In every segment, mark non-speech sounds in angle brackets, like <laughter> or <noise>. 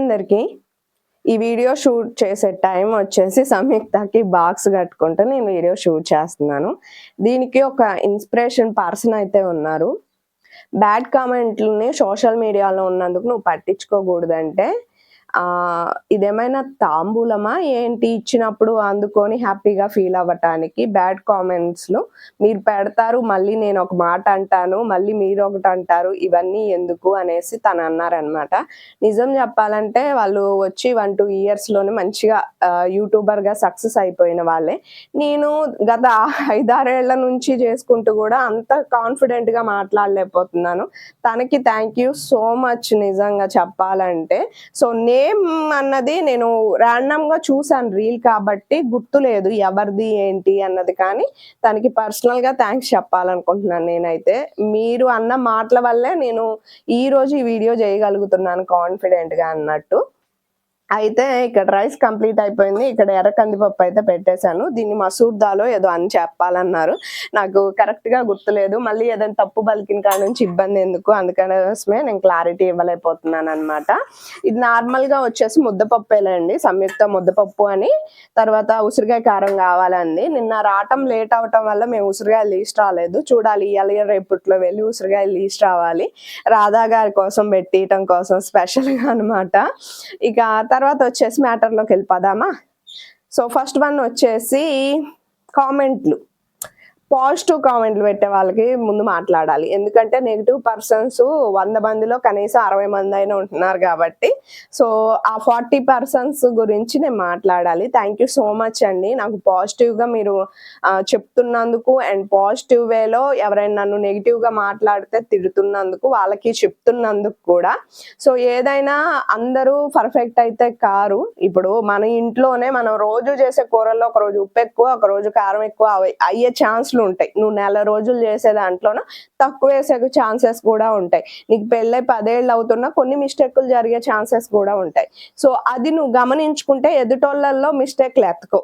అందరికీ ఈ video shoot చేసే టైం వచ్చేసి సంయుక్తకి బాక్స్ కట్టుకుంటూ నేను వీడియో షూట్ చేస్తున్నాను. దీనికి ఒక ఇన్స్పిరేషన్ పర్సన్ అయితే ఉన్నారు. బ్యాడ్ కామెంట్లని సోషల్ మీడియాలో ఉన్నందుకు నువ్వు పట్టించుకోకూడదంటే ఇదేమైనా తాంబూలమా? ఏంటి? ఇచ్చినప్పుడు అందుకొని హ్యాపీగా ఫీల్ అవ్వటానికి బ్యాడ్ కామెంట్స్లు. మీరు పెడతారు మళ్ళీ నేను ఒక మాట అంటాను మళ్ళీ మీరు ఒకటి అంటారు ఇవన్నీ ఎందుకు అనేసి తను అన్నారనమాట నిజం చెప్పాలంటే వాళ్ళు వచ్చి వన్ టూ ఇయర్స్లోనే మంచిగా యూట్యూబర్గా సక్సెస్ అయిపోయిన వాళ్ళే. నేను గత ఐదారేళ్ళ నుంచి చేసుకుంటూ కూడా అంత కాన్ఫిడెంట్గా మాట్లాడలేకపోతున్నాను. తనకి థ్యాంక్ యూ సో మచ్ నిజంగా చెప్పాలంటే. సో నేమ్ అన్నది నేను ర్యాండమ్గా చూసాను రీల్ కాబట్టి గుర్తులేదు ఎవరిది ఏంటి అన్నది కానీ తనకి పర్సనల్గా థ్యాంక్స్ చెప్పాలనుకుంటున్నాను నేనైతే. మీరు అన్న మాటల వల్లే నేను ఈ రోజు ఈ వీడియో చేయగలుగుతున్నాను కాన్ఫిడెంట్గా అన్నట్టు. అయితే ఇక్కడ రైస్ కంప్లీట్ అయిపోయింది. ఇక్కడ ఎర్ర కందిపప్పు అయితే పెట్టేశాను. దీన్ని మసూర్ దాలో ఏదో అని చెప్పాలన్నారు. నాకు కరెక్ట్గా గుర్తులేదు. మళ్ళీ ఏదైనా తప్పు బలికిన కాడ నుంచి ఇబ్బంది ఎందుకు? అందుకనే నేను క్లారిటీ ఇవ్వలేకపోతున్నాను అనమాట ఇది నార్మల్గా వచ్చేసి ముద్దపప్పేలేండి సంయుక్త ముద్దపప్పు అని. తర్వాత ఉసిరికాయ కారం కావాలండి. నిన్న రావటం లేట్ అవటం వల్ల మేము ఉసిరికాయ లీస్ట్ రాలేదు. చూడాలి ఇవాళ రేపట్లో వెళ్ళి ఉసిరికాయ లీస్ట్ రావాలి. రాధా గారి కోసం పెట్టియటం కోసం స్పెషల్గా అనమాట ఇక తర్వాత వచ్చేసి మ్యాటర్లోకి వెళ్ళిపోదామా? సో ఫస్ట్ వన్ వచ్చేసి కామెంట్లు. పాజిటివ్ కామెంట్లు పెట్టే వాళ్ళకి ముందు మాట్లాడాలి. ఎందుకంటే నెగిటివ్ పర్సన్స్ వంద మందిలో కనీసం అరవై మంది అయినా ఉంటున్నారు కాబట్టి. సో ఆ ఫార్టీ పర్సన్స్ గురించి నేను మాట్లాడాలి. థ్యాంక్ యూ సో మచ్ అండి. నాకు పాజిటివ్గా మీరు చెప్తున్నందుకు అండ్ పాజిటివ్ వేలో ఎవరైనా నన్ను నెగిటివ్గా మాట్లాడితే తిడుతున్నందుకు వాళ్ళకి చెప్తున్నందుకు కూడా. సో ఏదైనా అందరూ పర్ఫెక్ట్ అయితే కారు. ఇప్పుడు మన ఇంట్లోనే మనం రోజు చేసే కూరల్లో ఒక రోజు ఉప్పు ఎక్కువ ఒక రోజు కారం ఎక్కువ అయ్యే ఛాన్స్లు ఉంటాయి నువ్వు నెల రోజులు చేసే దాంట్లోనూ తక్కువ వేసే ఛాన్సెస్ కూడా ఉంటాయి. నీకు పెళ్ళై పదేళ్ళు అవుతున్నా కొన్ని మిస్టేక్లు జరిగే ఛాన్సెస్ కూడా ఉంటాయి. సో అది నువ్వు గమనించుకుంటే ఎదుటోళ్ళల్లో మిస్టేక్లు ఎత్తుకో.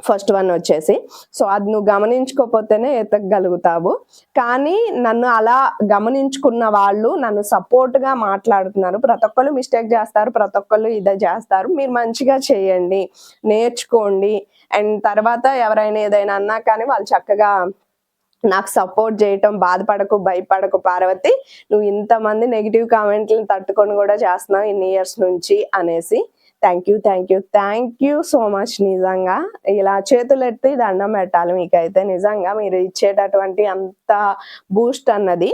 ఫస్ట్ వన్ వచ్చేసి. సో అది నువ్వు గమనించుకోకపోతేనే ఎతకగలుగుతావు కానీ నన్ను అలా గమనించుకున్న వాళ్ళు నన్ను సపోర్ట్గా గా మాట్లాడుతున్నారు. ప్రతి ఒక్కళ్ళు మిస్టేక్ చేస్తారు ప్రతి ఒక్కళ్ళు ఇదే చేస్తారు. మీరు మంచిగా చేయండి. నేర్చుకోండి. అండ్ తర్వాత ఎవరైనా ఏదైనా అన్నా కానీ వాళ్ళు చక్కగా నాకు సపోర్ట్ చేయటం బాధపడకు భయపడకు పార్వతి. నువ్వు ఇంతమంది నెగిటివ్ కామెంట్లను తట్టుకొని కూడా చేస్తున్నావు ఇన్ని ఇయర్స్ నుంచి అనేసి. Thank you thank you thank you so much నిజంగా. ఇలా చేతులు ఎత్తి దండం పెట్టాలి మీకైతే. నిజంగా మీరు ఇచ్చేటటువంటి అంత బూస్ట్ అన్నది.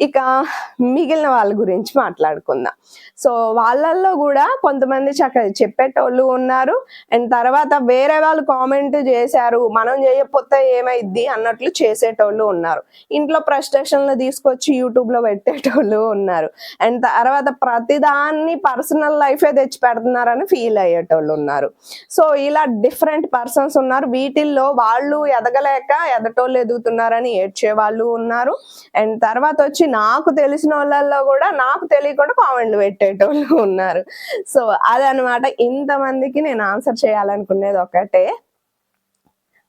ఇక మిగిలిన వాళ్ళ గురించి మాట్లాడుకుందాం. సో వాళ్ళల్లో కూడా కొంతమంది చక్క చెప్పేటోళ్ళు ఉన్నారు. అండ్ తర్వాత వేరే వాళ్ళు కామెంట్ చేశారు మనం చేయకపోతే ఏమైద్ది? అన్నట్లు చేసేటోళ్ళు ఉన్నారు. ఇంట్లో ప్రస్టేషన్లు తీసుకొచ్చి యూట్యూబ్లో పెట్టేటోళ్ళు ఉన్నారు. అండ్ తర్వాత ప్రతిదాన్ని పర్సనల్ లైఫే తెచ్చి పెడుతున్నారని ఫీల్ అయ్యేటోళ్ళు ఉన్నారు. సో ఇలా డిఫరెంట్ పర్సన్స్ ఉన్నారు. వీటిల్లో వాళ్ళు ఎదగలేక ఎదటోళ్ళు ఎదుగుతున్నారని ఏడ్చే వాళ్ళు ఉన్నారు. అండ్ తర్వాత వచ్చి నాకు తెలిసిన వాళ్ళల్లో కూడా నాకు తెలియకుండా కామెంట్లు పెట్టేటోళ్ళు ఉన్నారు. సో అదనమాట ఇంతమందికి నేను ఆన్సర్ చేయాలనుకునేది ఒకటే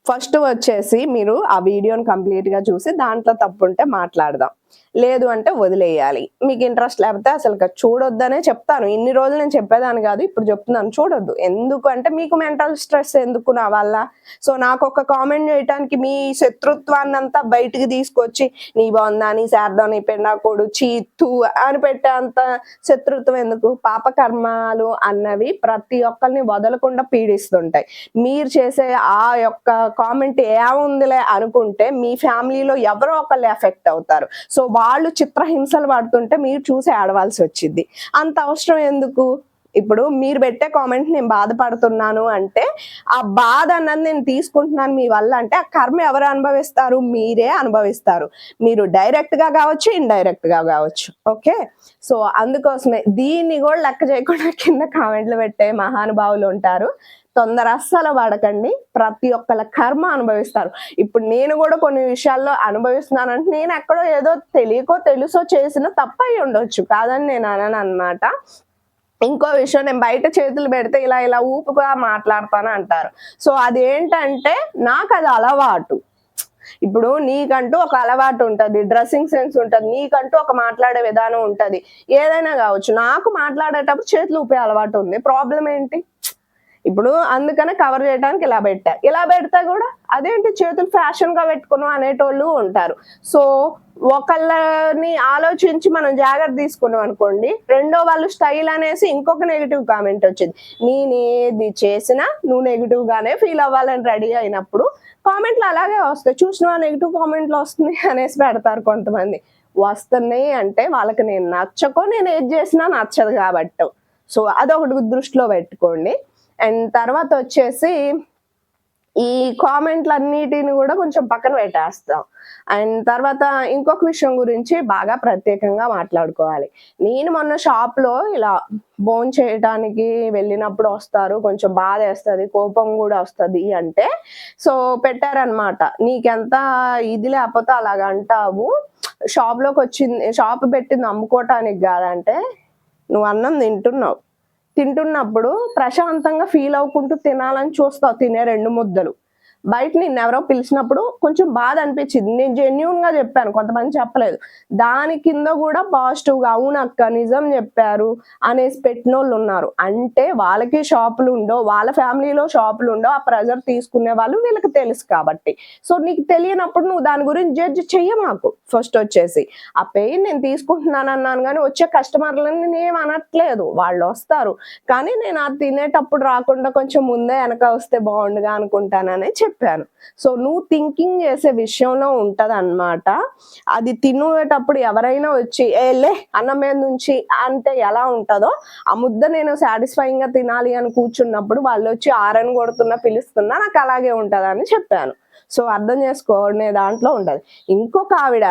ఫస్ట్ వచ్చేసి మీరు ఆ వీడియోని కంప్లీట్గా చూసి దాంట్లో తప్పు ఉంటే మాట్లాడదాం. లేదు అంటే వదిలేయాలి. మీకు ఇంట్రెస్ట్ లేకపోతే అసలు చూడొద్దనే చెప్తాను. ఇన్ని రోజులు నేను చెప్పేదాన్ని కాదు ఇప్పుడు చెప్తున్నాను. చూడొద్దు. ఎందుకు అంటే మీకు మెంటల్ స్ట్రెస్ ఎందుకు నా వల్ల? సో నాకు ఒక కామెంట్ చేయడానికి మీ శత్రుత్వాన్ని అంతా బయటికి తీసుకొచ్చి నీ బాగుందా? నీ శారదా? నీ పెండాకోడు చీత్తు అని పెట్టే అంత శత్రుత్వం ఎందుకు? పాపకర్మాలు అన్నవి ప్రతి ఒక్కరిని వదలకుండా పీడిస్తుంటాయి. మీరు చేసే ఆ యొక్క కామెంట్ ఏముందిలే అనుకుంటే మీ ఫ్యామిలీలో ఎవరో ఒకళ్ళు ఎఫెక్ట్ అవుతారు. సో వాళ్ళు చిత్రహింసలు పడుతుంటే మీరు చూసి ఆడవలసి వచ్చింది. అంత అవసరం ఎందుకు? ఇప్పుడు మీరు పెట్టే కామెంట్ నేను బాధపడుతున్నాను అంటే ఆ బాధ అన్నది నేను తీసుకుంటున్నాను మీ వల్ల అంటే ఆ కర్మ ఎవరు అనుభవిస్తారు? మీరే అనుభవిస్తారు. మీరు డైరెక్ట్గా కావచ్చు ఇండైరెక్ట్గా కావచ్చు. ఓకే? సో అందుకోసమే దీన్ని కూడా లెక్క చేయకుండా కింద కామెంట్లు పెట్టే మహానుభావులు ఉంటారు. తొందర అస్సలు పడకండి ప్రతి ఒక్కళ్ళ కర్మ అనుభవిస్తారు. ఇప్పుడు నేను కూడా కొన్ని విషయాల్లో అనుభవిస్తున్నానంటే నేను ఎక్కడో ఏదో తెలియకో తెలుసో చేసిన తప్పయి ఉండొచ్చు. కాదని నేను అనను అనమాట ఇంకో విషయం నేను బయట చేతులు పెడితే ఇలా ఇలా ఊపుగా మాట్లాడతాను అంటారు. సో అదేంటంటే నాకు అది అలవాటు. ఇప్పుడు నీకంటూ ఒక అలవాటు ఉంటుంది. డ్రెస్సింగ్ సెన్స్ ఉంటుంది. నీకంటూ ఒక మాట్లాడే విధానం ఉంటుంది. ఏదైనా కావచ్చు. నాకు మాట్లాడేటప్పుడు చేతులు ఊపే అలవాటు ఉంది. ప్రాబ్లం ఏంటి? ఇప్పుడు అందుకనే కవర్ చేయడానికి ఇలా పెట్టా. ఇలా పెడితే కూడా అదేంటి చేతులు ఫ్యాషన్గా పెట్టుకున్నాం అనేటోళ్ళు ఉంటారు. సో ఒకళ్ళని ఆలోచించి మనం జాగ్రత్త తీసుకున్నాం అనుకోండి రెండో వాళ్ళు స్టైల్ అనేసి ఇంకొక నెగిటివ్ కామెంట్ వచ్చింది. నేనేది చేసినా నువ్వు నెగిటివ్ గానే ఫీల్ అవ్వాలని రెడీ అయినప్పుడు కామెంట్లు అలాగే వస్తాయి. చూసినా నెగిటివ్ కామెంట్లు వస్తున్నాయి <laughs> అనేసి పెడతారు కొంతమంది. వస్తున్నాయి అంటే వాళ్ళకి నేను నచ్చకో నేను ఏది చేసినా నచ్చదు కాబట్టి. సో అదొకటి దృష్టిలో పెట్టుకోండి. అండ్ తర్వాత వచ్చేసి ఈ కామెంట్లన్నిటిని కూడా కొంచెం పక్కన పెట్టేస్తాం. అండ్ తర్వాత ఇంకొక విషయం గురించి బాగా ప్రత్యేకంగా మాట్లాడుకోవాలి. నేను మొన్న షాప్లో ఇలా బోన్ చేయటానికి వెళ్ళినప్పుడు వస్తారు కొంచెం బాధ వేస్తుంది కోపం కూడా వస్తుంది అంటే సో పెట్టారనమాట నీకెంత ఇది లేకపోతే అలాగ అంటావు. షాప్లోకి వచ్చింది షాప్ పెట్టింది అమ్ముకోవటానికి కాదంటే నువ్వు అన్నం తింటున్నావు. తింటున్నప్పుడు ప్రశాంతంగా ఫీల్ అవ్వకుంటూ తినాలని చూస్తావు తినే రెండు ముద్దలు. బయట నిన్న ఎవరో పిలిచినప్పుడు కొంచెం బాధ అనిపించింది. నేను జెన్యున్గా చెప్పాను కొంతమంది చెప్పలేదు. దాని కింద కూడా పాజిటివ్గా అవును అక్క నిజం చెప్పారు అనేసి పెట్టిన వాళ్ళు ఉన్నారు. అంటే వాళ్ళకి షాపులు ఉండో వాళ్ళ ఫ్యామిలీలో షాపులు ఉండో ఆ ప్రెజర్ తీసుకునే వాళ్ళు వీళ్ళకి తెలుసు కాబట్టి. సో నీకు తెలియనప్పుడు నువ్వు దాని గురించి జడ్జ్ చెయ్య మాకు. ఫస్ట్ వచ్చేసి. ఆ పెయిన్ నేను తీసుకుంటున్నాను అన్నాను కానీ వచ్చే కస్టమర్లని నేను అనట్లేదు. వాళ్ళు వస్తారు. కానీ నేను అది తినేటప్పుడు రాకుండా కొంచెం ముందే వెనక వస్తే బాగుండుగా అనుకుంటానని చెప్పాను. సో నువ్వు థింకింగ్ చేసే విషయంలో ఉంటది అనమాట అది తినేటప్పుడు ఎవరైనా వచ్చి ఏలే అన్నం మీద నుంచి? అంటే ఎలా ఉంటుందో ఆ ముద్ద నేను సాటిస్ఫైయింగ్గా తినాలి అని కూర్చున్నప్పుడు వాళ్ళు వచ్చి ఆరని కొడుతున్నా పిలుస్తున్నా నాకు అలాగే ఉంటుంది అని చెప్పాను. సో అర్థం చేసుకోనే దాంట్లో ఉండదు ఇంకొక ఆవిడ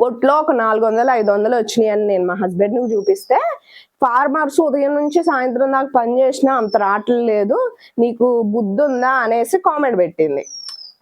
కొట్లో ఒక నాలుగు వందలు ఐదు వందలు వచ్చినాయి అని నేను మా హస్బెండ్కి చూపిస్తే ఫార్మర్స్ ఉదయం నుంచి సాయంత్రం దాకా పని చేసినా అంత రావట్లేదు. నీకు బుద్ధి ఉందా అనేసి కామెంట్ పెట్టింది.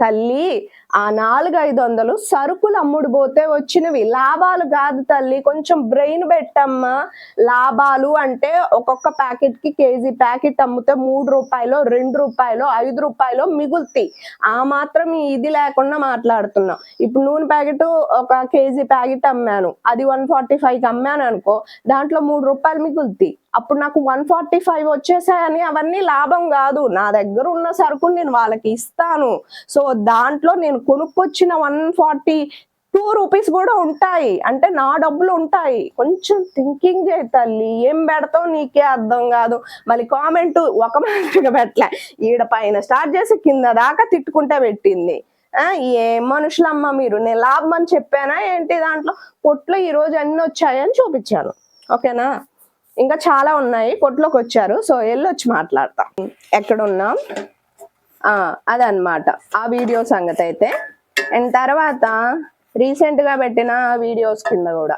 తల్లి ఆ నాలుగు ఐదు వందలు సరుకులు అమ్ముడు పోతే వచ్చినవి. లాభాలు కాదు తల్లి కొంచెం బ్రెయిన్ పెట్టమ్మా. లాభాలు అంటే ఒక్కొక్క ప్యాకెట్కి కేజీ ప్యాకెట్ అమ్మితే మూడు రూపాయలు రెండు రూపాయలు ఐదు రూపాయలు మిగులుతాయి. ఆ మాత్రం ఇది లేకుండా మాట్లాడుతున్నాం. ఇప్పుడు నూనె ప్యాకెట్ ఒక కేజీ ప్యాకెట్ అమ్మాను. అది వన్ ఫార్టీ ఫైవ్ అమ్మాను అనుకో దాంట్లో మూడు రూపాయలు మిగులుతాయి. అప్పుడు నాకు వన్ ఫార్టీ ఫైవ్ వచ్చేసాయని అవన్నీ లాభం కాదు. నా దగ్గర ఉన్న సరుకులు నేను వాళ్ళకి ఇస్తాను. సో దాంట్లో నేను కొనుక్కొచ్చిన వన్ ఫార్టీ టూ రూపీస్ కూడా ఉంటాయి. అంటే నా డబ్బులు ఉంటాయి. కొంచెం థింకింగ్ చేయి తల్లి. ఏం పెడతావు నీకే అర్థం కాదు. మళ్ళీ కామెంట్ ఒక మాటగా పెట్టలే. ఈడ పైన స్టార్ట్ చేసి కింద దాకా తిట్టుకుంటే పెట్టింది. ఆ ఏ మనుషులమ్మ మీరు? నేను లాభం అని చెప్పానా ఏంటి దాంట్లో? పొట్లో ఈ రోజు అన్ని వచ్చాయని చూపించాను. ఓకేనా? ఇంకా చాలా ఉన్నాయి. పొట్లోకి వచ్చారు. సో వెళ్ళొచ్చి మాట్లాడతాం. ఎక్కడున్నాం. ఆ, అదన్నమాట. ఆ వీడియో సంగతి అయితే అండ్ తర్వాత రీసెంట్గా పెట్టిన వీడియోస్ కింద కూడా.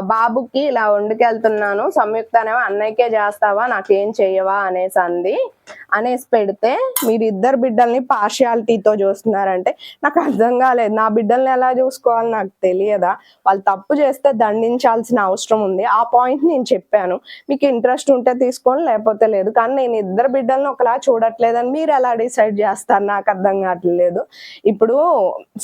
బాబుకి ఇలా వండుకెళ్తున్నాను. సంయుక్త అనేవా అన్నయ్యకే చేస్తావా? నాకేం చెయ్యవా? అనేసి అంది అనేసి పెడితే మీరు ఇద్దరు బిడ్డల్ని పార్షియాలిటీతో చూస్తున్నారంటే నాకు అర్థం కాలేదు. నా బిడ్డల్ని ఎలా చూసుకోవాలి నాకు తెలియదా? వాళ్ళు తప్పు చేస్తే దండించాల్సిన అవసరం ఉంది. ఆ పాయింట్ నేను చెప్పాను. మీకు ఇంట్రెస్ట్ ఉంటే తీసుకోండి లేకపోతే లేదు. కానీ నేను ఇద్దరు బిడ్డల్ని ఒకలా చూడట్లేదని మీరు ఎలా డిసైడ్ చేస్తారు? నాకు అర్థం కావట్లేదు. ఇప్పుడు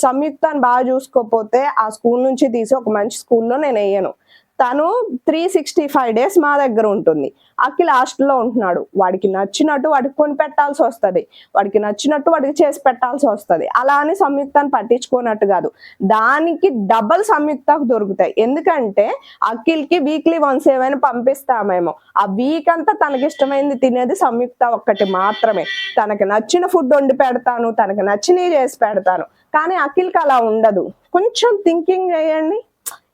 సంయుక్తాన్ని బాగా చూసుకోకపోతే ఆ స్కూల్ నుంచి తీసి ఒక మంచి స్కూల్లో నేను వేయను. తను త్రీ సిక్స్టీ ఫైవ్ డేస్ మా దగ్గర ఉంటుంది. అఖిల్ హాస్టల్లో ఉంటున్నాడు. వాడికి నచ్చినట్టు వాడికి కొని పెట్టాల్సి వస్తుంది. వాడికి నచ్చినట్టు వాడికి చేసి పెట్టాల్సి వస్తుంది. అలా అని సంయుక్తాన్ని పట్టించుకోనట్టు కాదు. దానికి డబల్ సంయుక్తకు దొరుకుతాయి. ఎందుకంటే అఖిల్కి వీక్లీ వన్స్ ఏమైనా పంపిస్తామేమో ఆ వీక్ అంతా తనకి ఇష్టమైంది తినేది సంయుక్త ఒక్కటి మాత్రమే. తనకి నచ్చిన ఫుడ్ వండి పెడతాను. తనకి నచ్చినవి చేసి పెడతాను. కానీ అఖిల్కి అలా ఉండదు. కొంచెం థింకింగ్ చేయండి.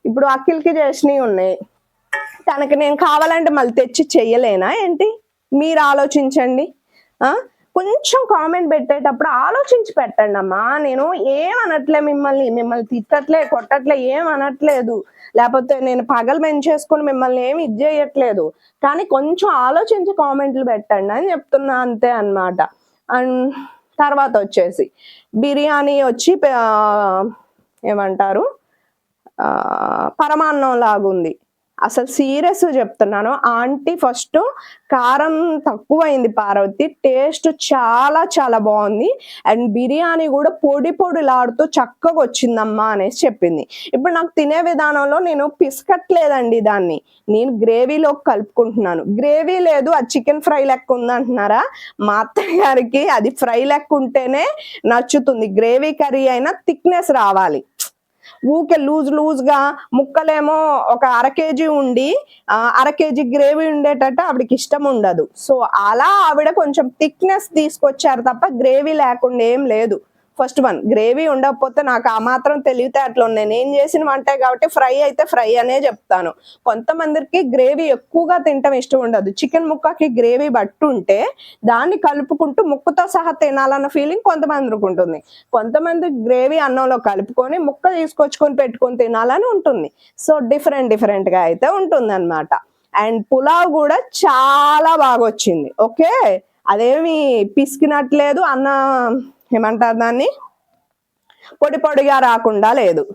ఇప్పుడు అఖిల్కి చేసినవి ఉన్నాయి. తనకి నేను కావాలంటే మళ్ళీ తెచ్చి చెయ్యలేనా ఏంటి? మీరు ఆలోచించండి. కొంచెం కామెంట్ పెట్టేటప్పుడు ఆలోచించి పెట్టండి అమ్మా. నేను ఏమనట్లే మిమ్మల్ని మిమ్మల్ని తిట్టట్లే కొట్టట్లే ఏం అనట్లేదు లేకపోతే నేను పగలు పెంచేసుకుని మిమ్మల్ని ఏమి ఇది చేయట్లేదు. కానీ కొంచెం ఆలోచించి కామెంట్లు పెట్టండి అని చెప్తున్నా అంతే అన్నమాట. అండ్ తర్వాత వచ్చేసి బిర్యానీ వచ్చి ఏమంటారు? పరమాన్నం లాగుంది అసలు సీరియస్ చెప్తున్నాను. ఆంటీ ఫస్ట్ కారం తక్కువైంది పార్వతి. టేస్ట్ చాలా చాలా బాగుంది. అండ్ బిర్యానీ కూడా పొడి పొడిలాడుతూ చక్కగా వచ్చిందమ్మా అనేసి చెప్పింది. ఇప్పుడు నాకు తినే విధానంలో నేను పిసకట్లేదండి దాన్ని. నేను గ్రేవీలో కలుపుకుంటున్నాను. గ్రేవీ లేదు అది చికెన్ ఫ్రై లెక్క ఉంది అంటున్నారా మా అత్తయ్య గారికి అది ఫ్రై లెక్క ఉంటేనే నచ్చుతుంది. గ్రేవీ కర్రీ అయినా థిక్నెస్ రావాలి. ఊకే లూజ్ లూజ్గా ముక్కలేమో ఒక అర కేజీ ఉండి ఆ, అర కేజీ గ్రేవీ ఉండేటట్టు ఆవిడకి ఇష్టం ఉండదు. సో అలా ఆవిడ కొంచెం థిక్నెస్ తీసుకొచ్చారు తప్ప గ్రేవీ లేకుండా ఏం లేదు. First one. గ్రేవీ ఉండకపోతే నాకు ఆ మాత్రం తెలివితే అట్లా ఉన్నాయి. నేను చేసిన వంటే కాబట్టి ఫ్రై అయితే ఫ్రై అనే చెప్తాను. కొంతమందికి గ్రేవీ ఎక్కువగా తినటం ఇష్టం ఉండదు. చికెన్ ముక్కకి గ్రేవీ పట్టుంటే ఉంటే దాన్ని కలుపుకుంటూ ముక్కతో సహా తినాలన్న ఫీలింగ్ కొంతమందికి ఉంటుంది. కొంతమంది గ్రేవీ అన్నంలో కలుపుకొని ముక్క తీసుకొచ్చుకొని పెట్టుకొని తినాలని ఉంటుంది. సో డిఫరెంట్ డిఫరెంట్గా అయితే ఉంటుంది అనమాట అండ్ పులావ్ కూడా చాలా బాగా వచ్చింది ఓకే? అదేమి పిసికినట్లేదు. అన్న ఏమంటారు దాన్ని? పొడి పొడిగా రాకుండా లేదు.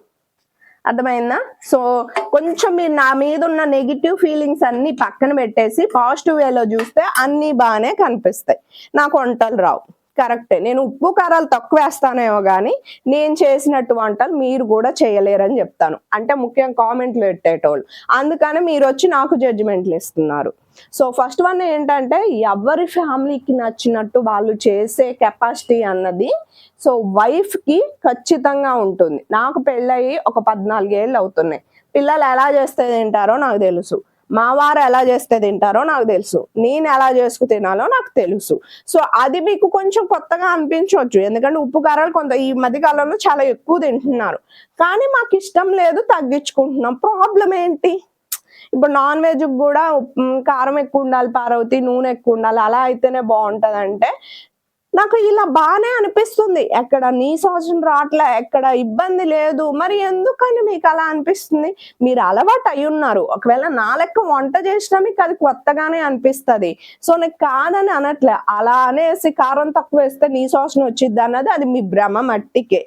అర్థమైందా? సో కొంచెం మీరు నా మీద ఉన్న నెగిటివ్ ఫీలింగ్స్ అన్ని పక్కన పెట్టేసి పాజిటివ్ వేలో చూస్తే అన్ని బాగానే కనిపిస్తాయి. నాకు వంటలు రావు. కరెక్టే. నేను ఉప్పు కారాలు తక్కువ వేస్తానేమో కానీ నేను చేసినట్టు వంటలు మీరు కూడా చేయలేరని చెప్తాను. అంటే ముఖ్యంగా కామెంట్లు పెట్టేటోళ్ళు. అందుకని మీరు వచ్చి నాకు జడ్జిమెంట్లు ఇస్తున్నారు. సో ఫస్ట్ వన్ ఏంటంటే ఎవరి ఫ్యామిలీకి నచ్చినట్టు వాళ్ళు చేసే కెపాసిటీ అన్నది సో వైఫ్కి ఖచ్చితంగా ఉంటుంది. నాకు పెళ్ళయి ఒక పద్నాలుగేళ్ళు అవుతున్నాయి. పిల్లలు ఎలా చేస్తే తింటారో నాకు తెలుసు. మా వారు ఎలా చేస్తే తింటారో నాకు తెలుసు. నేను ఎలా చేసుకు తినాలో నాకు తెలుసు. సో అది మీకు కొంచెం కొత్తగా అనిపించవచ్చు ఎందుకంటే ఉప్పు కారాలు కొంత ఈ మధ్య కాలంలో చాలా ఎక్కువ తింటున్నారు. కానీ మాకు ఇష్టం లేదు తగ్గించుకుంటున్నాం. ప్రాబ్లం ఏంటి? ఇప్పుడు నాన్ వెజ్ కూడా కారం ఎక్కువ ఉండాలి పార్వతి నూనె ఎక్కువ ఉండాలి అలా అయితేనే బాగుంటుంది అంటే నాకు ఇలా బాగానే అనిపిస్తుంది. ఎక్కడ నీ సంవత్సరం రావట్లే ఎక్కడ ఇబ్బంది లేదు. మరి ఎందుకని మీకు అలా అనిపిస్తుంది? మీరు అలవాటు అయి ఉన్నారు. ఒకవేళ నా లెక్క వంట చేసినా మీకు అది కొత్తగానే అనిపిస్తది. సో నీకు కాదని అనట్లే. అలా అనేసి కారం తక్కువ వేస్తే నీ సంవత్సరం వచ్చిద్ది అన్నది అది మీ భ్రమ మట్టికే.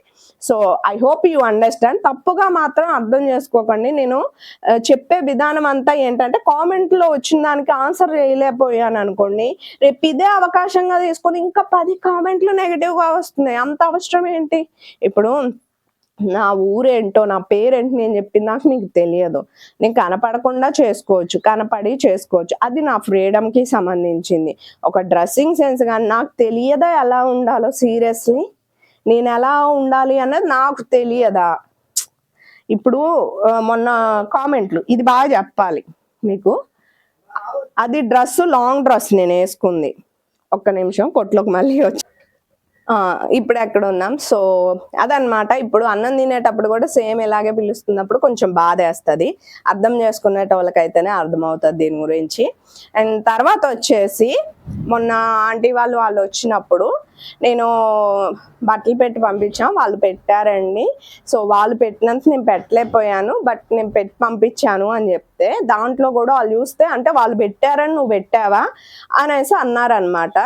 So I hope you understand తప్పుగా మాత్రం అర్థం చేసుకోకండి. నేను చెప్పే విధానం అంతా ఏంటంటే కామెంట్లో వచ్చిన దానికి ఆన్సర్ చేయలేకపోయాను అనుకోండి. రేపు ఇదే అవకాశంగా తీసుకొని ఇంకా పది కామెంట్లు నెగిటివ్గా వస్తున్నాయి. అంత అవసరం ఏంటి? ఇప్పుడు నా ఊరేంటో నా పేరేంటి నేను చెప్పింది నాకు మీకు తెలియదు. నేను కనపడకుండా చేసుకోవచ్చు కనపడి చేసుకోవచ్చు. అది నా ఫ్రీడమ్కి సంబంధించింది. ఒక డ్రెస్సింగ్ సెన్స్ కానీ నాకు తెలియదా ఎలా ఉండాలో సీరియస్లీ నేను ఎలా ఉండాలి అన్నది నాకు తెలియదా? ఇప్పుడు మొన్న కామెంట్లు. ఇది బాగా చెప్పాలి మీకు. అది డ్రెస్ లాంగ్ డ్రెస్ నేను వేసుకుంది. ఒక్క నిమిషం కొట్లోకి మళ్ళీ వచ్చి ఇప్పుడు ఎక్కడ ఉన్నాం. సో అదనమాట ఇప్పుడు అన్నం తినేటప్పుడు కూడా సేమ్ ఇలాగే పిలుస్తున్నప్పుడు కొంచెం బాధ వేస్తుంది అర్థం చేసుకునేట వాళ్ళకైతేనే అర్థమవుతుంది దీని గురించి. అండ్ తర్వాత వచ్చేసి మొన్న ఆంటీ వాళ్ళు వాళ్ళు వచ్చినప్పుడు నేను బట్టలు పెట్టి పంపించాం. వాళ్ళు పెట్టారండి. సో వాళ్ళు పెట్టినంత నేను పెట్టలేకపోయాను. బట్ నేను పెట్టి పంపించాను అని చెప్తే దాంట్లో కూడా వాళ్ళు చూస్తే అంటే వాళ్ళు పెట్టారని నువ్వు పెట్టావా? అనేసి అన్నారనమాట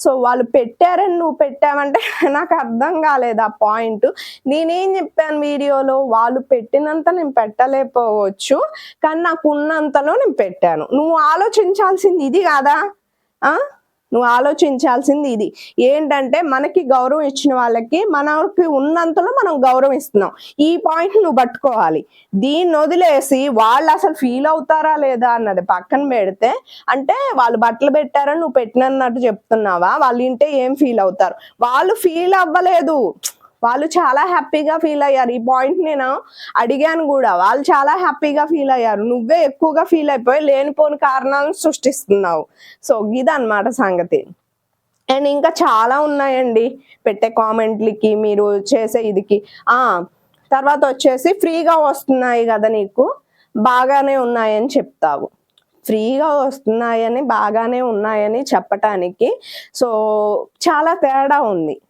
సో వాళ్ళు పెట్టారని నువ్వు పెట్టావంటే <laughs> నాకు అర్థం కాలేదు ఆ పాయింట్. నేనేం చెప్పాను వీడియోలో? వాళ్ళు పెట్టినంత నేను పెట్టలేకపోవచ్చు కానీ నాకు ఉన్నంతలో నేను పెట్టాను. నువ్వు ఆలోచించాల్సింది ఇది కాదా? ఆ? నువ్వు ఆలోచించాల్సింది ఇది. ఏంటంటే మనకి గౌరవం ఇచ్చిన వాళ్ళకి మనకి ఉన్నంతలో మనం గౌరవం ఇస్తున్నాం ఈ పాయింట్ నువ్వు పట్టుకోవాలి. దీన్ని వదిలేసి వాళ్ళు అసలు ఫీల్ అవుతారా లేదా అన్నది పక్కన పెడితే అంటే వాళ్ళు బట్టలు పెట్టారని నువ్వు పెట్టినట్టు చెప్తున్నావా? వాళ్ళు ఇంటే ఏం ఫీల్ అవుతారు? వాళ్ళు ఫీల్ అవ్వలేదు. వాళ్ళు చాలా హ్యాపీగా ఫీల్ అయ్యారు. ఈ పాయింట్ నేను అడిగాను కూడా. వాళ్ళు చాలా హ్యాపీగా ఫీల్ అయ్యారు. నువ్వే ఎక్కువగా ఫీల్ అయిపోయి లేనిపోని కారణాలను సృష్టిస్తున్నావు. సో ఇదన్నమాట సంగతి. అండ్ ఇంకా చాలా ఉన్నాయండి. పెట్టే కామెంట్లకి మీరు చేసే ఇదికి. ఆ తర్వాత వచ్చేసి ఫ్రీగా వస్తున్నాయి కదా నీకు? బాగానే ఉన్నాయని చెప్తావు. ఫ్రీగా వస్తున్నాయని బాగానే ఉన్నాయని చెప్పటానికి. సో చాలా తేడా ఉంది.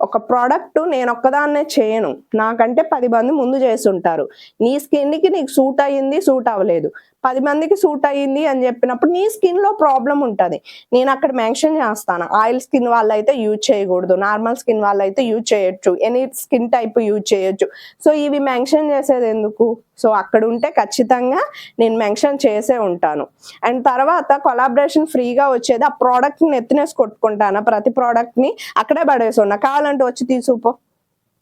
ఒక ప్రోడక్ట్ నేను ఒక్కదాన్నే చేయను. నాకంటే పది మంది ముందు చేసి ఉంటారు నీ స్కిన్కి నీకు సూట్ అయ్యింది సూట్ అవ్వలేదు. పది మందికి సూట్ అయ్యింది అని చెప్పినప్పుడు నీ స్కిన్లో ప్రాబ్లం ఉంటుంది. నేను అక్కడ మెన్షన్ చేస్తాను. ఆయిల్ స్కిన్ వాళ్ళు అయితే యూజ్ చేయకూడదు. నార్మల్ స్కిన్ వాళ్ళు అయితే యూజ్ చేయొచ్చు. ఎనీ స్కిన్ టైప్ యూజ్ చేయొచ్చు. సో ఇవి మెన్షన్ చేసేది ఎందుకు? సో అక్కడ ఉంటే ఖచ్చితంగా నేను మెన్షన్ చేసే ఉంటాను. అండ్ తర్వాత కొలాబరేషన్ ఫ్రీగా వచ్చేది. ఆ ప్రోడక్ట్ని ఎత్తినేసి కొట్టుకుంటాను. ప్రతి ప్రోడక్ట్ని అక్కడే పడేసి ఉన్నా. కావాలంటే వచ్చి తీసుకుపో.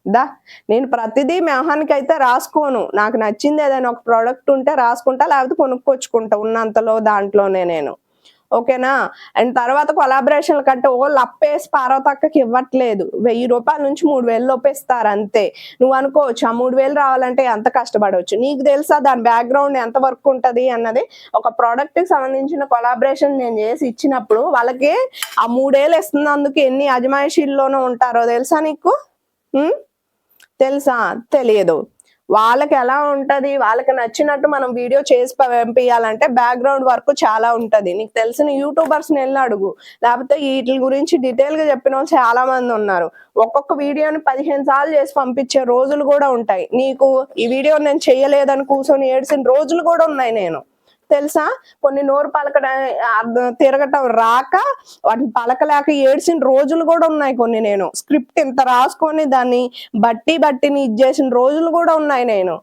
దా నేను ప్రతిదీ మెహానికి అయితే రాసుకోను. నాకు నచ్చింది ఏదైనా ఒక ప్రోడక్ట్ ఉంటే రాసుకుంటా లేకపోతే కొనుక్కొచ్చుకుంటా ఉన్నంతలో దాంట్లోనే నేను. ఓకేనా? అండ్ తర్వాత కొలాబరేషన్ల కంటే ఓ లప్పేసి పార్వతక్కకి ఇవ్వట్లేదు. వెయ్యి రూపాయల నుంచి మూడు వేలు లోపేస్తారు అంతే. నువ్వు అనుకోవచ్చు ఆ మూడు వేలు రావాలంటే ఎంత కష్టపడవచ్చు? నీకు తెలుసా దాని బ్యాక్గ్రౌండ్ ఎంత వర్క్ ఉంటుంది అన్నది? ఒక ప్రోడక్ట్కి సంబంధించిన కొలాబరేషన్ నేను చేసి ఇచ్చినప్పుడు వాళ్ళకి ఆ మూడేళ్ళు ఇస్తున్నందుకు ఎన్ని అజమాయిషీల్లోనూ ఉంటారో తెలుసా నీకు? తెలుసా? తెలియదు వాళ్ళకి ఎలా ఉంటది? వాళ్ళకి నచ్చినట్టు మనం వీడియో చేసి పంపించాలంటే బ్యాక్గ్రౌండ్ వర్క్ చాలా ఉంటది. నీకు తెలిసిన యూట్యూబర్స్ వెళ్ళి అడుగు. లేకపోతే వీటి గురించి డీటెయిల్గా చెప్పిన వాళ్ళు చాలా మంది ఉన్నారు. ఒక్కొక్క వీడియోని పదిహేను సార్లు చేసి పంపించే రోజులు కూడా ఉంటాయి. నీకు ఈ వీడియో నేను చేయలేదని కూర్చొని ఏడ్చిన రోజులు కూడా ఉన్నాయి నేను. తెలుసా? కొన్ని నోరు పలకడం తిరగటం రాక వాటిని పలకలేక ఏడ్చిన రోజులు కూడా ఉన్నాయి కొన్ని నేను. స్క్రిప్ట్ ఇంత రాసుకొని దాన్ని బట్టి బట్టిని ఇచ్చేసిన రోజులు కూడా ఉన్నాయి నేను.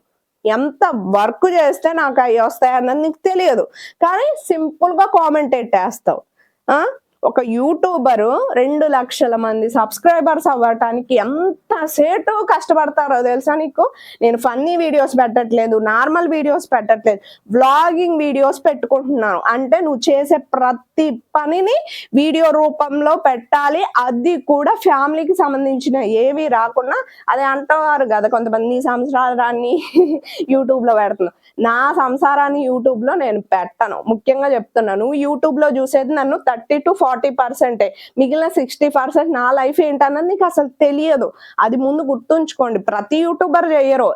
ఎంత వర్క్ చేస్తే నాకు అవి వస్తాయి అన్నది నీకు తెలియదు. కానీ సింపుల్గా కామెంట్ పెట్టేస్తావు ఆ? ఒక యూట్యూబరు రెండు లక్షల మంది సబ్స్క్రైబర్స్ అవ్వటానికి ఎంత సేటు కష్టపడతారో తెలుసా నీకు? నేను ఫన్నీ వీడియోస్ పెట్టట్లేదు నార్మల్ వీడియోస్ పెట్టట్లేదు వ్లాగింగ్ వీడియోస్ పెట్టుకుంటున్నాను. అంటే నువ్వు చేసే ప్రతి పనిని వీడియో రూపంలో పెట్టాలి. అది కూడా ఫ్యామిలీకి సంబంధించిన ఏవి రాకుండా అదే అంటారు కదా కొంతమంది సంవత్సరాలు రాన్ని <laughs> యూట్యూబ్లో పెడుతున్నావు నా సంసారాన్ని యూట్యూబ్లో నేను పెట్టను. ముఖ్యంగా చెప్తున్నా నువ్వు యూట్యూబ్లో చూసేది నన్ను థర్టీ టు ఫార్టీ పర్సెంటే. మిగిలిన సిక్స్టీ పర్సెంట్ నా లైఫ్ ఏంటన్నది నీకు అసలు తెలియదు. అది ముందు గుర్తుంచుకోండి. ప్రతి యూట్యూబర్ చేయరు.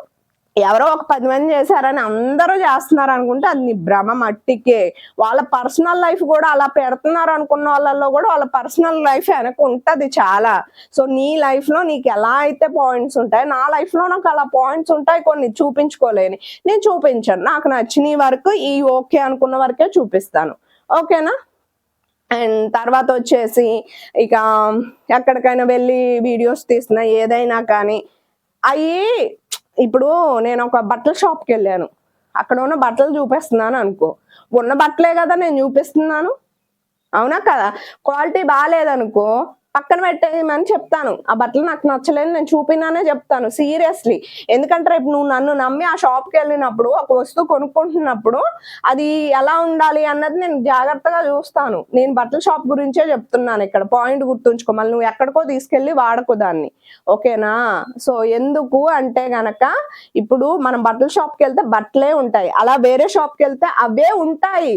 ఎవరో ఒక పది మంది చేశారని అందరూ చేస్తున్నారు అనుకుంటే అది నీ భ్రమ మట్టికే. వాళ్ళ పర్సనల్ లైఫ్ కూడా అలా పెడుతున్నారు అనుకున్న వాళ్ళల్లో కూడా వాళ్ళ పర్సనల్ లైఫ్ వెనక ఉంటది చాలా. సో నీ లైఫ్లో నీకు ఎలా అయితే పాయింట్స్ ఉంటాయి నా లైఫ్లో నాకు అలా పాయింట్స్ ఉంటాయి కొన్ని చూపించుకోలేని. నేను చూపించాను. నాకు నచ్చిన వరకు ఈ ఓకే అనుకున్న వరకే చూపిస్తాను. ఓకేనా? అండ్ తర్వాత వచ్చేసి ఇక ఎక్కడికైనా వెళ్ళి వీడియోస్ తీసిన ఏదైనా కానీ అవి ఇప్పుడు నేను ఒక బట్టల షాప్కి వెళ్ళాను. అక్కడ ఉన్న బట్టలు చూపిస్తున్నాను అనుకో. ఉన్న బట్టలే కదా నేను చూపిస్తున్నాను. అవునా కదా? క్వాలిటీ బాగాలేదనుకో పక్కన పెట్టేయమని చెప్తాను. ఆ బట్టలు నాకు నచ్చలేదు నేను చూపినానే చెప్తాను సీరియస్లీ. ఎందుకంటే రేపు నువ్వు నన్ను నమ్మి ఆ షాప్కి వెళ్ళినప్పుడు ఒక వస్తువు కొనుక్కుంటున్నప్పుడు అది ఎలా ఉండాలి అన్నది నేను జాగ్రత్తగా చూస్తాను. నేను బట్టల షాప్ గురించే చెప్తున్నాను ఇక్కడ. పాయింట్ గుర్తుంచుకో. మళ్ళీ నువ్వు ఎక్కడికో తీసుకెళ్ళి వాడకు దాన్ని. ఓకేనా? సో ఎందుకు అంటే గనక ఇప్పుడు మనం బట్టల షాప్కి వెళ్తే బట్టలే ఉంటాయి. అలా వేరే షాప్కి వెళ్తే అవే ఉంటాయి.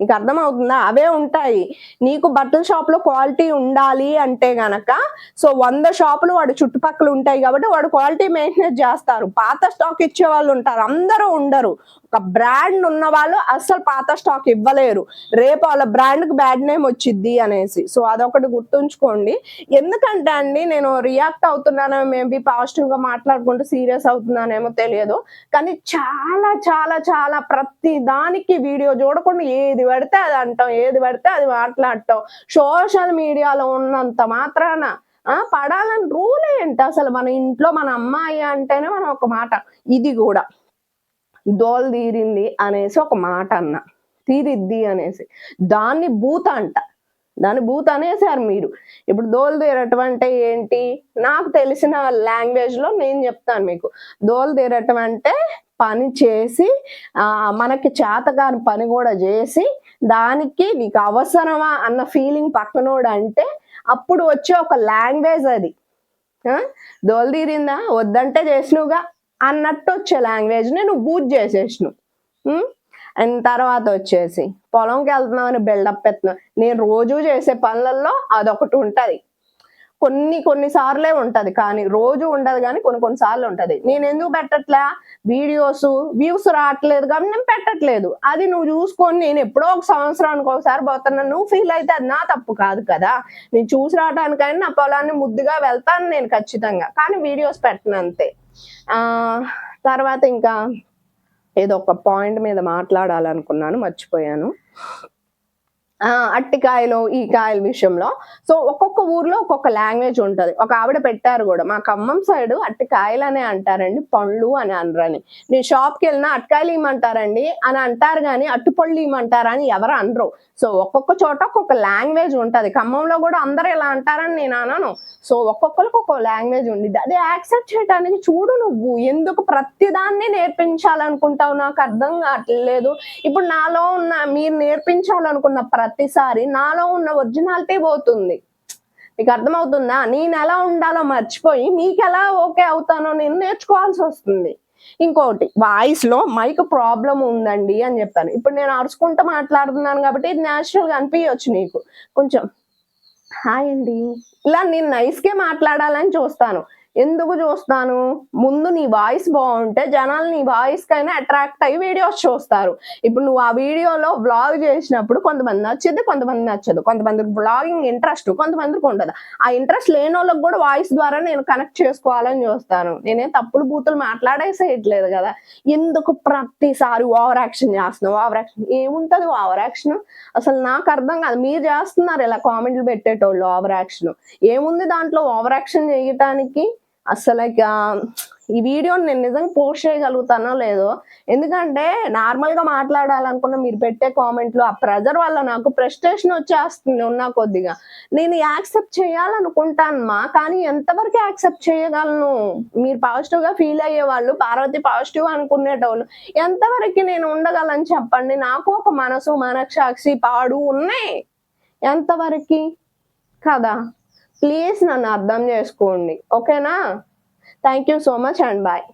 నీకు అర్థమవుతుందా? అవే ఉంటాయి. నీకు బట్టల షాప్లో క్వాలిటీ ఉండాలి అంటే గనక సో వంద షాపులు వాడు చుట్టుపక్కల ఉంటాయి కాబట్టి వాడు క్వాలిటీ మెయింటెనెన్స్ చేస్తారు. పాత స్టాక్ ఇచ్చే వాళ్ళు ఉంటారు. అందరూ ఉండరు. ఒక బ్రాండ్ ఉన్న వాళ్ళు అస్సలు పాత స్టాక్ ఇవ్వలేరు. రేపు వాళ్ళ బ్రాండ్కి బ్యాడ్ నేమ్ వచ్చిద్ది అనేసి. సో అదొకటి గుర్తుంచుకోండి. ఎందుకంటే అండి నేను రియాక్ట్ అవుతున్నానో మేబీ పాజిటివ్గా మాట్లాడుకుంటూ సీరియస్ అవుతున్నానేమో తెలియదు. కానీ చాలా చాలా చాలా ప్రతి దానికి వీడియో చూడకుండా ఏది పడితే అది అంటాం ఏది పడితే అది మాట్లాడటం సోషల్ మీడియాలో ఉన్నంత మాత్రాన ఆ పడాలని రూల్ ఏంటి? అసలు మన ఇంట్లో మన అమ్మాయి అంటేనే మనం ఒక మాట. ఇది కూడా. దోలు తీరింది అనేసి ఒక మాట అన్న. తీరిద్ది అనేసి. దాన్ని భూత అంట. దాన్ని భూత అనేసారు మీరు. ఇప్పుడు దోలు తీరటం అంటే ఏంటి? నాకు తెలిసిన లాంగ్వేజ్లో నేను చెప్తాను మీకు. దోలు తీరటం అంటే పని చేసి మనకి చేతగాని పని కూడా చేసి దానికి నీకు అవసరమా అన్న ఫీలింగ్ పక్కనోడు అంటే అప్పుడు వచ్చే ఒక లాంగ్వేజ్ అది. దోలు తీరిందా? వద్దంటే చేసినవుగా. అన్నట్టు వచ్చే లాంగ్వేజ్ నేను నువ్వు చేసేసిన చేసేసినావు. అండ్ తర్వాత వచ్చేసి పొలంకి వెళ్తున్నావు అని బిల్డప్ ఎత్తున్నావు నేను రోజు చేసే పనులలో అదొకటి ఉంటుంది. కొన్ని కొన్ని సార్లే ఉంటది కానీ రోజు ఉండదు కానీ కొన్ని కొన్ని సార్లు ఉంటది. నేను ఎందుకు పెట్టట్లే? వీడియోస్ వ్యూస్ రావట్లేదు కానీ నేను పెట్టట్లేదు. అది నువ్వు చూసుకొని నేను ఎప్పుడో ఒక సంవత్సరానికి ఒకసారి పోతున్నా నువ్వు ఫీల్ అయితే అది నా తప్పు కాదు కదా. నేను చూసి రావడానికైనా నా పొలాన్ని ముద్దుగా వెళ్తాను నేను ఖచ్చితంగా. కానీ వీడియోస్ పెట్టను అంతే. తర్వాత ఇంకా ఏదో ఒక పాయింట్ మీద మాట్లాడాలనుకున్నాను మర్చిపోయాను. అట్టికాయలు ఈ కాయల విషయంలో. సో ఒక్కొక్క ఊర్లో ఒక్కొక్క లాంగ్వేజ్ ఉంటుంది. ఒక ఆవిడ పెట్టారు కూడా మా ఖమ్మం సైడ్ అట్టికాయలు అనే అంటారండి పండ్లు అని అనరని. నేను షాప్కి వెళ్ళినా అట్టికాయలు ఇమ్మంటారండి అని అంటారు కానీ అట్టుపళ్ళు ఇమ్మంటారా అని ఎవరు అనరు. సో ఒక్కొక్క చోట ఒక్కొక్క లాంగ్వేజ్ ఉంటది. ఖమ్మంలో కూడా అందరూ ఇలా అంటారని నేను అనను. సో ఒక్కొక్కరికి ఒక్కొక్క లాంగ్వేజ్ ఉండిద్ది. అది యాక్సెప్ట్ చేయడానికి చూడు నువ్వు ఎందుకు ప్రతిదాన్ని నేర్పించాలనుకుంటావు? నాకు అర్థం కావట్లేదు. ఇప్పుడు నాలో ఉన్న మీరు నేర్పించాలనుకున్న ప్రతిసారి నాలో ఉన్న ఒరిజినాలిటీ పోతుంది. మీకు అర్థమవుతుందా? నేను ఎలా ఉండాలో మర్చిపోయి మీకు ఎలా ఓకే అవుతానో నేను నేర్చుకోవాల్సి వస్తుంది. ఇంకోటి వాయిస్లో మైక్ ప్రాబ్లం ఉందండి అని చెప్పాను ఇప్పుడు నేను అరుచుకుంటూ మాట్లాడుతున్నాను కాబట్టి ఇది న్యాచురల్గా అనిపించవచ్చు నీకు. కొంచెం హాయ్ అండి. ఇలా నేను నైస్గా మాట్లాడాలని చూస్తాను. ఎందుకు చూస్తాను? ముందు నీ వాయిస్ బాగుంటే జనాలు నీ వాయిస్ కైనా అట్రాక్ట్ అయ్యి వీడియోస్ చూస్తారు. ఇప్పుడు నువ్వు ఆ వీడియోలో బ్లాగ్ చేసినప్పుడు కొంతమంది నచ్చింది కొంతమంది నచ్చదు. కొంతమందికి వ్లాగింగ్ ఇంట్రెస్ట్ కొంతమందికి ఉండదు. ఆ ఇంట్రెస్ట్ లేని వాళ్ళకి కూడా వాయిస్ ద్వారా నేను కనెక్ట్ చేసుకోవాలని చూస్తాను. నేనేం తప్పులు బూతులు మాట్లాడేసేయట్లేదు కదా. ఎందుకు ప్రతిసారి ఓవర్ యాక్షన్ చేస్తున్నావు? ఓవర్ యాక్షన్ ఏముంటుంది ఓవర్ యాక్షన్ అసలు నాకు అర్థం కాదు. మీరు చేస్తున్నారు ఇలా కామెంట్లు పెట్టేటోళ్ళు ఓవర్ యాక్షన్ ఏముంది దాంట్లో ఓవర్ యాక్షన్ చేయటానికి? అసలు ఇక ఈ వీడియోని నేను నిజంగా పోస్ట్ చేయగలుగుతానో లేదో ఎందుకంటే నార్మల్గా మాట్లాడాలనుకున్న మీరు పెట్టే కామెంట్లు ఆ ప్రెజర్ వల్ల నాకు ప్రెస్టేషన్ వచ్చేస్తుంది ఉన్నా కొద్దిగా. నేను యాక్సెప్ట్ చేయాలనుకుంటానమ్మా కానీ ఎంతవరకు యాక్సెప్ట్ చేయగలను? మీరు పాజిటివ్గా ఫీల్ అయ్యే వాళ్ళు పార్వతి పాజిటివ్ అనుకునేటోళ్ళు ఎంతవరకు నేను ఉండగలను చెప్పండి? నాకు ఒక మనసు మనసాక్షి పాడు ఉన్నాయి. ఎంతవరకు? కదా. ప్లీజ్ నన్ను అర్థం చేసుకోండి. ఓకేనా? Thank you so much and bye